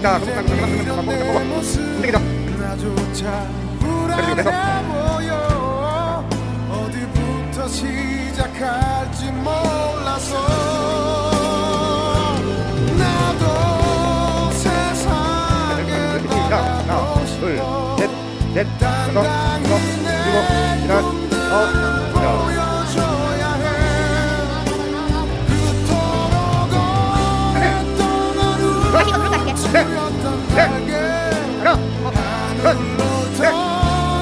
다, 그만, 그만, 그만, 그만, 그만, 그만, 그만, 움직이자. 나조차 그리고 계속. 불안해 보여 어디부터 시작할지 몰라서 넷, 다섯, 여섯, 일곱, 여덟, 아홉, 열. 보여줘야 해 그토록 오랫동안 움츠렸던 날개 하나, 둘, 셋,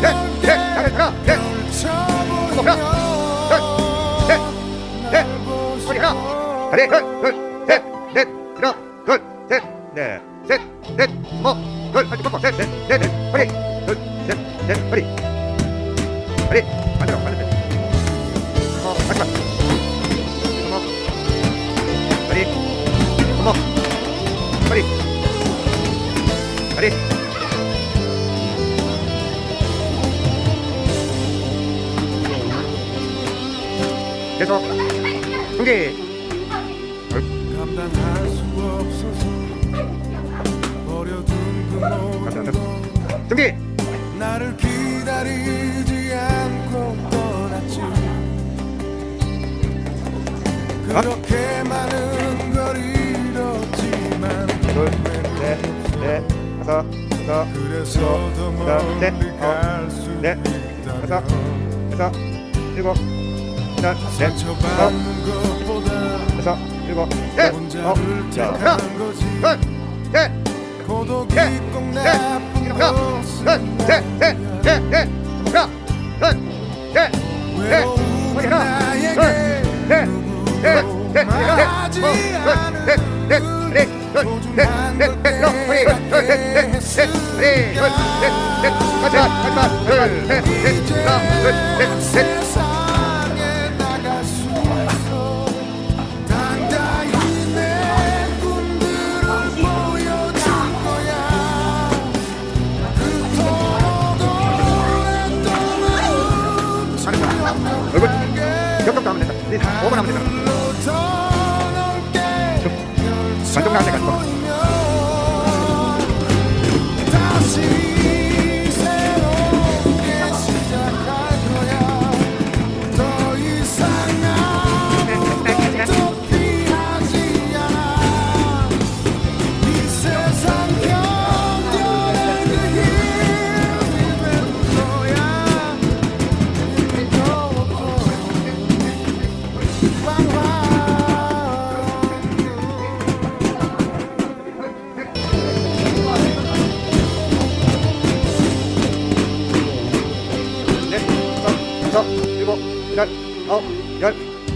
넷, 넷, 잘했다, 넷, 펼쳐보며 셋, 넷, 허리 하나, 다리 둘, 둘, 셋, 넷, 일어, 둘, 셋, 넷, 셋, 넷, 뭐, 둘, 팔뚝 꺾어, 셋, 넷, 넷, 넷, 허리, 둘, 셋, 넷, 허리, 허리, 반대로, 반대로, 어, 마지막, 어머, 허리, 어머, 허리, 허리. 계속 중기 감당할 수 없어서 버려둔 그 모든 것중 그렇게 많은 걸 잃었지만 둘셋넷 다섯 여섯 그래서 더 넷, 멀리 어, 갈수 넷, 다섯, 여섯 일곱 여덟 넷 다섯 상처받는 것보다 여섯 일곱 넷 혼자를 어, 하나 택한 거지 둘 셋 고독이 넷, 꼭 넷, 나쁜 하나 것은 둘 셋셋넷넷 하나 둘셋넷 외로운 허리 하나 나에게 둘셋넷넷넷 말하지 않은 둘셋넷넷 소중한 걸 허리 둘셋넷넷 허리 둘셋넷넷 마지막 마지막 둘셋넷 하나 둘셋넷 세상에 나갈 수 있어 당당히 내 꿈들을 보여줄 거야 그토록 오랫동안 움츠렸던 얼굴 날개 격격도 하면 된다 네, 5번 하면 된다 반동 나한테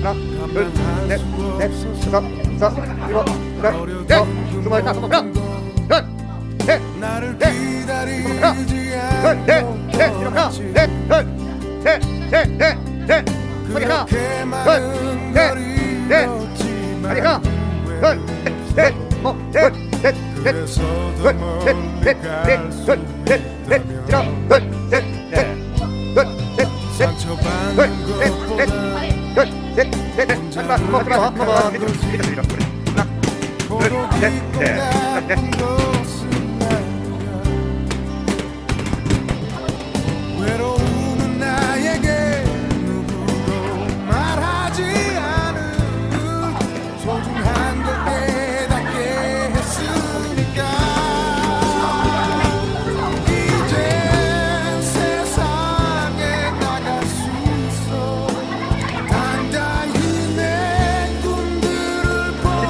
하나, 둘, 넷, 넷, 다섯, 여섯, 일곱, 여덟, 아홉, 스물, 다 스물, 하나, 둘, 셋, 나를 넷, 기다리지 둘, 넷, 넷, 하나, 넷, 둘, 셋, 셋, 넷, 넷, 허리 하나, 둘, 넷, 걸 넷, 다리 하나, 둘, 셋, 뭐, 셋, 셋, 셋, 그래서 둘, 넷, 넷, 갈수 둘, 넷, 넷, 일어, 둘, 셋, 넷, 넷, 넷, 마지막, 뭐, 마지막, 뭐, 뭐, 밑으로, 밑으로, 밑으로, 그래. 하나, 고독이 넷, 꼭 넷, 나쁜 넷. 것은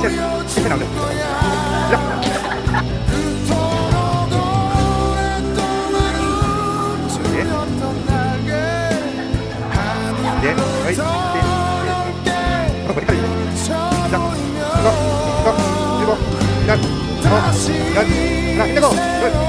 진짜 힘이 나네. 예, 어이, 예, 예. 머리카락이. 자, 이거, 이거, 이거, 야, 어, 야, 하나, 힘내고, 둘.